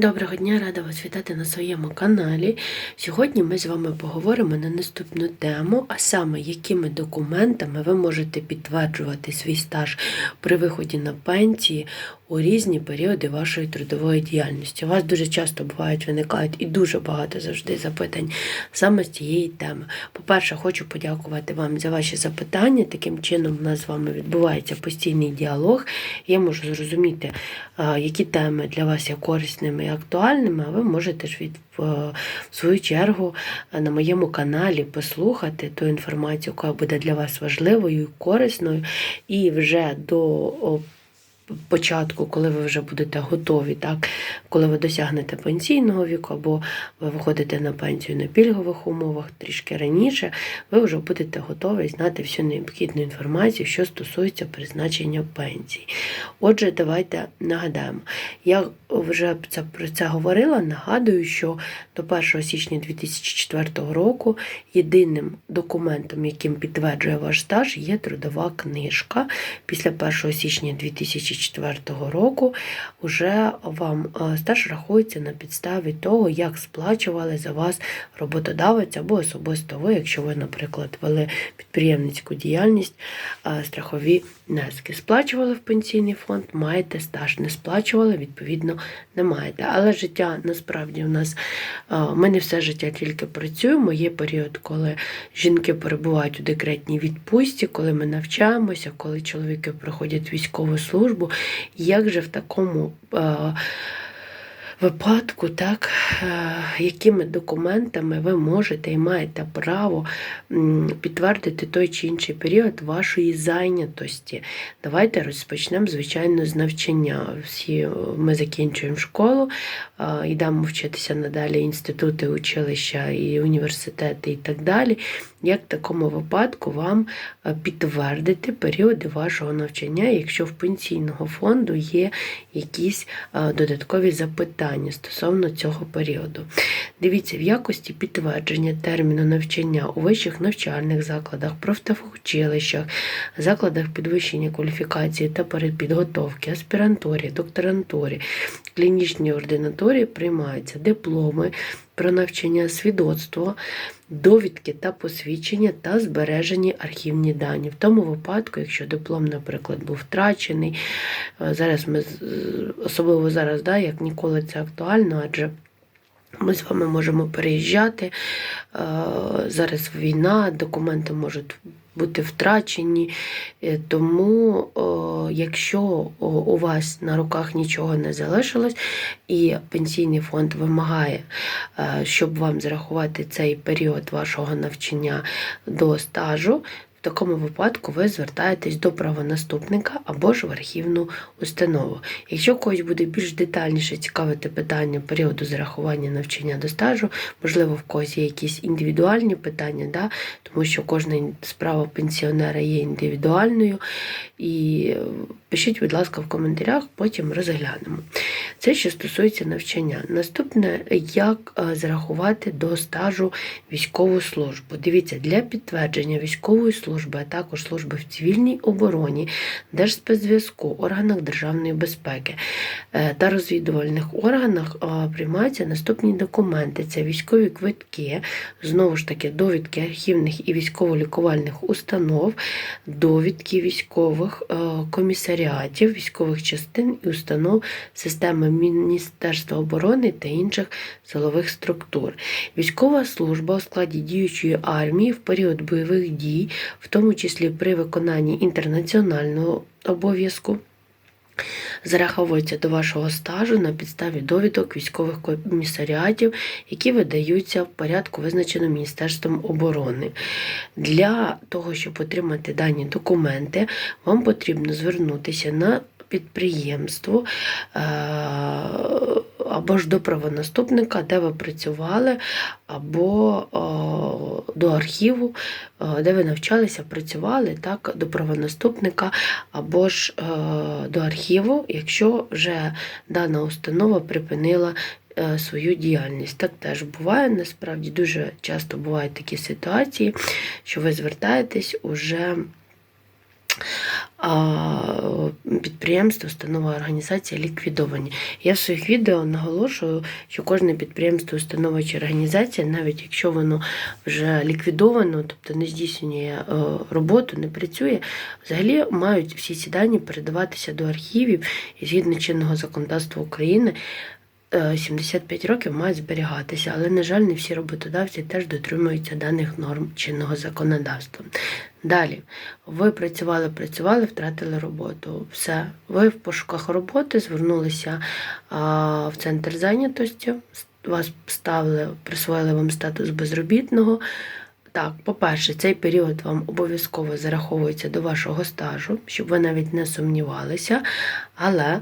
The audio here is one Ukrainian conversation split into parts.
Доброго дня, рада вас вітати на своєму каналі. Сьогодні ми з вами поговоримо на наступну тему, а саме, якими документами ви можете підтверджувати свій стаж при виході на пенсії у різні періоди вашої трудової діяльності. У вас дуже часто бувають виникають і дуже багато завжди запитань саме з цієї теми. По-перше, хочу подякувати вам за ваші запитання. Таким чином, у нас з вами відбувається постійний діалог. Я можу зрозуміти, які теми для вас є корисними і актуальними, а ви можете ж від в свою чергу на моєму каналі послухати ту інформацію, яка буде для вас важливою і корисною, і вже до початку, коли ви вже будете готові, так, коли ви досягнете пенсійного віку, або ви виходите на пенсію на пільгових умовах трішки раніше, ви вже будете готові знати всю необхідну інформацію, що стосується призначення пенсії. Отже, давайте нагадаємо. Я вже про це говорила. Нагадую, що до 1 січня 2004 року єдиним документом, яким підтверджує ваш стаж, є трудова книжка. Після 1 січня 2004 року вже вам е, стаж рахується на підставі того, як сплачували за вас роботодавець або особисто ви, якщо ви, наприклад, вели підприємницьку діяльність, е, страхові внески. Сплачували в пенсійний фонд, маєте стаж, не сплачували, відповідно, не маєте. Але життя насправді у нас е, ми не все життя тільки працюємо. Є період, коли жінки перебувають у декретній відпустці, коли ми навчаємося, коли чоловіки проходять військову службу. Як же в такому е, випадку, так, е, якими документами ви можете і маєте право підтвердити той чи інший період вашої зайнятості? Давайте розпочнемо, звичайно, з навчання. Всі е, ми закінчуємо школу, е, йдемо вчитися надалі інститути, училища і університети і так далі. Як в такому випадку вам підтвердити періоди вашого навчання, якщо в пенсійного фонду є якісь е, додаткові запитання стосовно цього періоду? Дивіться, в якості підтвердження терміну навчання у вищих навчальних закладах, профтехучилищах, закладах підвищення кваліфікації та передпідготовки, аспірантурі, докторантурі, клінічній ординаторії приймаються дипломи про навчання, свідоцтво, довідки та посвідчення та збережені архівні дані. В тому випадку, якщо диплом, наприклад, був втрачений, е, зараз ми особливо зараз, да, як ніколи це актуально, адже ми з вами можемо переїжджати. е, Зараз війна, документи можуть бути втрачені. Е, Тому, якщо у вас на руках нічого не залишилось, і пенсійний фонд вимагає, е, щоб вам зарахувати цей період вашого навчання до стажу, в такому випадку ви звертаєтесь до правонаступника або ж в архівну установу. Якщо когось буде більш детальніше цікавити питання періоду зарахування навчання до стажу, можливо, в когось є якісь індивідуальні питання, да? тому що кожна справа пенсіонера є індивідуальною. І пишіть, будь ласка, в коментарях, потім розглянемо. Це що стосується навчання. Наступне, як е, зарахувати до стажу військову службу. Дивіться, для підтвердження військової служби, а також служби в цивільній обороні, Держспецзв'язку, органах державної безпеки е, та розвідувальних органах приймаються наступні документи: це військові квитки, знову ж таки, довідки архівних і військово-лікувальних установ, довідки військових е, комісаріатів, військових частин і установ системи Міністерства оборони та інших силових структур. Військова служба у складі діючої армії в період бойових дій, в тому числі при виконанні інтернаціонального обов'язку. Зараховується до вашого стажу на підставі довідок військових комісаріатів, які видаються в порядку, визначеному Міністерством оборони. Для того, щоб отримати дані документи, вам потрібно звернутися на підприємство е, або ж до правонаступника, де ви працювали, або до архіву, де ви навчалися, працювали, так, до правонаступника, або ж до архіву, якщо вже дана установа припинила е, свою діяльність. Так теж буває, насправді дуже часто бувають такі ситуації, що ви звертаєтесь уже а, підприємства, установа, організація ліквідовані. Я в своїх відео наголошую, що кожне підприємство, установа чи організація, навіть якщо воно вже ліквідовано, тобто не здійснює е, роботу, не працює, взагалі мають всі ці дані передаватися до архівів і згідно чинного законодавства України. Е, 75 років мають зберігатися, але, на жаль, не всі роботодавці теж дотримуються даних норм чинного законодавства. Далі, ви працювали, працювали, втратили роботу. Все, ви в пошуках роботи звернулися в центр зайнятості, вас ставили, присвоїли вам статус безробітного. Так, по-перше, цей період вам обов'язково зараховується до вашого стажу, щоб ви навіть не сумнівалися. Але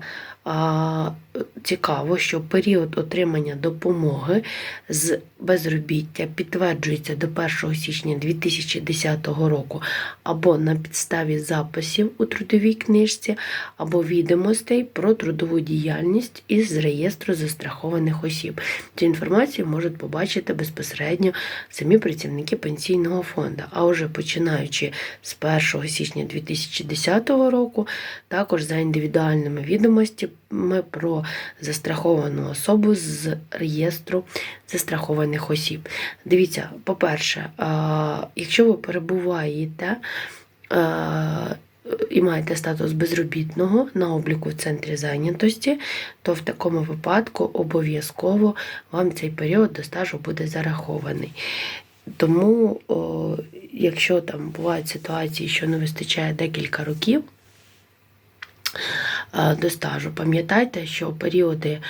цікаво, що період отримання допомоги з безробіття підтверджується до 1 січня 2010 року або на підставі записів у трудовій книжці, або відомостей про трудову діяльність із реєстру застрахованих осіб. Цю інформацію можуть побачити безпосередньо самі працівники пенсійного фонду. А вже починаючи з 1 січня 2010 року, також за індивідуальними відомостями про застраховану особу з реєстру застрахованих осіб. Дивіться, по-перше, якщо ви перебуваєте і маєте статус безробітного на обліку в центрі зайнятості, то в такому випадку обов'язково вам цей період до стажу буде зарахований. Тому, якщо там бувають ситуації, що не вистачає декілька років до стажу, пам'ятайте, що періоди,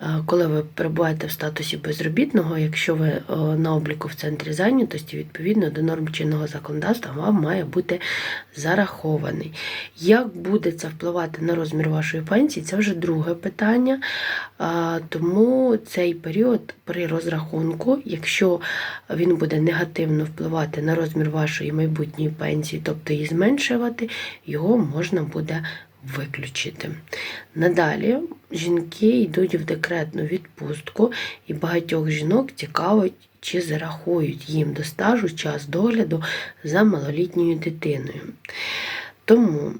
е, коли ви перебуваєте в статусі безробітного, якщо ви е, на обліку в центрі зайнятості, відповідно до норм чинного законодавства, вам має бути зарахований. Як буде це впливати на розмір вашої пенсії, це вже друге питання. Тому цей період при розрахунку, якщо він буде негативно впливати на розмір вашої майбутньої пенсії, тобто її зменшувати, його можна буде виключити. Надалі жінки йдуть в декретну відпустку, і багатьох жінок цікавить, чи зарахують їм до стажу час догляду за малолітньою дитиною. Тому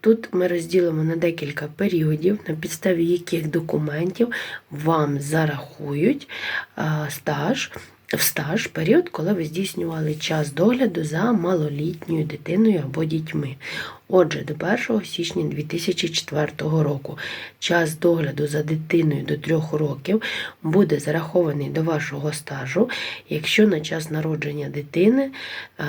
тут ми розділимо на декілька періодів, на підставі яких документів вам зарахують стаж. В стаж період, коли ви здійснювали час догляду за малолітньою дитиною або дітьми. Отже, до 1 січня 2004 року час догляду за дитиною до 3 років буде зарахований до вашого стажу, якщо на час народження дитини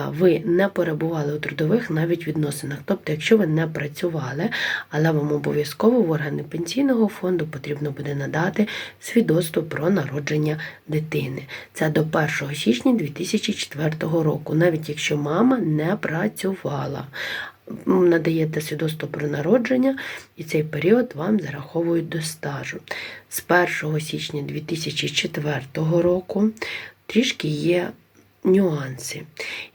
ви не перебували у трудових навіть відносинах. Тобто, якщо ви не працювали, але вам обов'язково в органи пенсійного фонду потрібно буде надати свідоцтво про народження дитини. Це до 1 січня 2004 року, навіть якщо мама не працювала. Надаєте свідоцтво про народження, і цей період вам зараховують до стажу. З 1 січня 2004 року трішки є нюанси.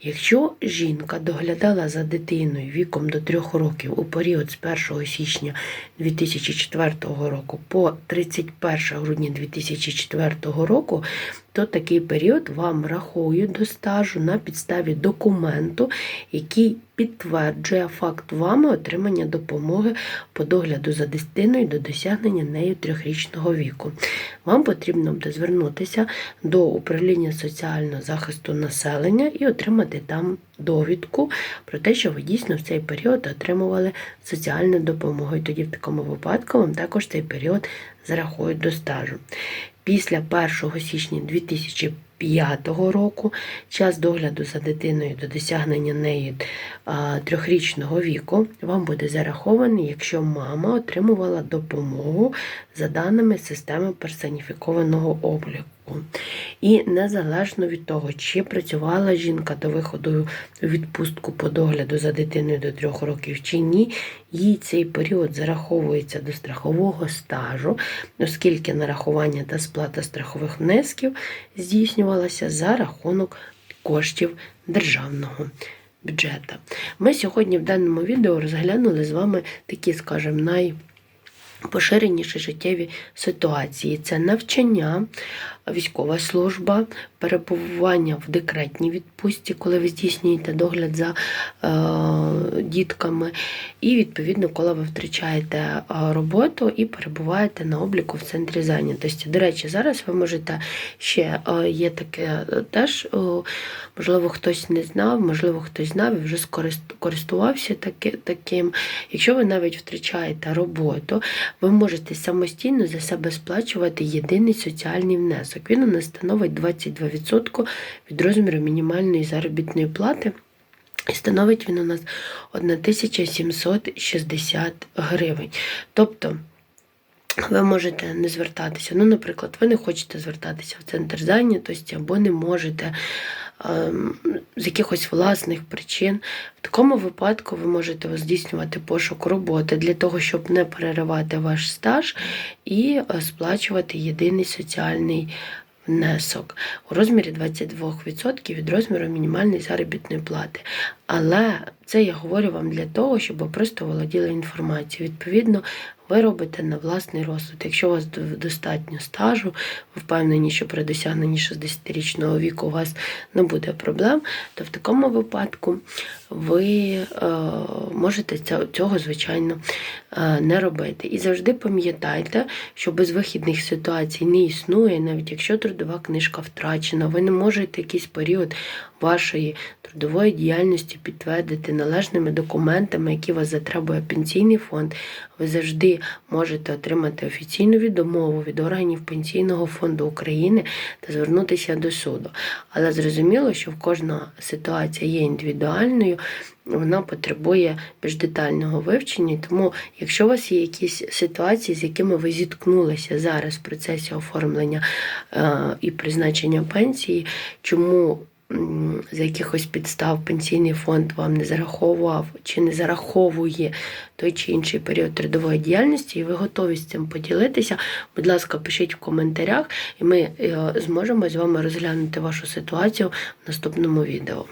Якщо жінка доглядала за дитиною віком до 3 років у період з 1 січня 2004 року по 31 грудня 2004 року, то такий період вам рахують до стажу на підставі документу, який підтверджує факт вами отримання допомоги по догляду за дитиною до досягнення нею трьохрічного віку. Вам потрібно буде звернутися до управління соціального захисту населення і отримати там довідку про те, що ви дійсно в цей період отримували соціальну допомогу. І тоді в такому випадку вам також цей період зарахують до стажу. Після 1 січня 2005 року час догляду за дитиною до досягнення неї трьохрічного віку вам буде зарахований, якщо мама отримувала допомогу за даними системи персоніфікованого обліку. І незалежно від того, чи працювала жінка до виходу у відпустку по догляду за дитиною до трьох років чи ні, їй цей період зараховується до страхового стажу, оскільки нарахування та сплата страхових внесків здійснювалася за рахунок коштів державного бюджету. Ми сьогодні в даному відео розглянули з вами такі, скажімо, най поширеніші життєві ситуації. Це навчання, військова служба, перебування в декретній відпустці, коли ви здійснюєте догляд за е, дітками, і відповідно, коли ви втрачаєте е, роботу і перебуваєте на обліку в центрі зайнятості. До речі, зараз ви можете ще е, є таке е, теж, е, можливо, хтось не знав, можливо, хтось знав і вже скорист- користувався таки, таким. Якщо ви навіть втрачаєте роботу, ви можете самостійно за себе сплачувати єдиний соціальний внесок. Він у нас становить 22% від розміру мінімальної заробітної плати. І становить він у нас 1760 гривень. Тобто ви можете не звертатися. Ну, наприклад, ви не хочете звертатися в центр зайнятості або не можете з якихось власних причин. В такому випадку ви можете здійснювати пошук роботи для того, щоб не переривати ваш стаж і е, сплачувати єдиний соціальний внесок у розмірі 22% від розміру мінімальної заробітної плати. Але це я говорю вам для того, щоб ви просто володіли інформацією. Відповідно, ви робите на власний розсуд. Якщо у вас достатньо стажу, ви впевнені, що при досягненні 60-річного віку у вас не буде проблем, то в такому випадку ви е, можете цього, звичайно, е, не робити. І завжди пам'ятайте, що безвихідних ситуацій не існує, навіть якщо трудова книжка втрачена, ви не можете якийсь період вашої трудової діяльності підтвердити належними документами, які вас затребує пенсійний фонд. Ви завжди можете отримати офіційну відомову від органів Пенсійного фонду України та звернутися до суду. Але зрозуміло, що в кожна ситуація є індивідуальною, вона потребує більш детального вивчення. Тому, якщо у вас є якісь ситуації, з якими ви зіткнулися зараз в процесі оформлення е, і призначення пенсії, чому м, з якихось підстав пенсійний фонд вам не зараховував чи не зараховує той чи інший період трудової діяльності, і ви готові з цим поділитися, будь ласка, пишіть в коментарях, і ми е, зможемо з вами розглянути вашу ситуацію в наступному відео.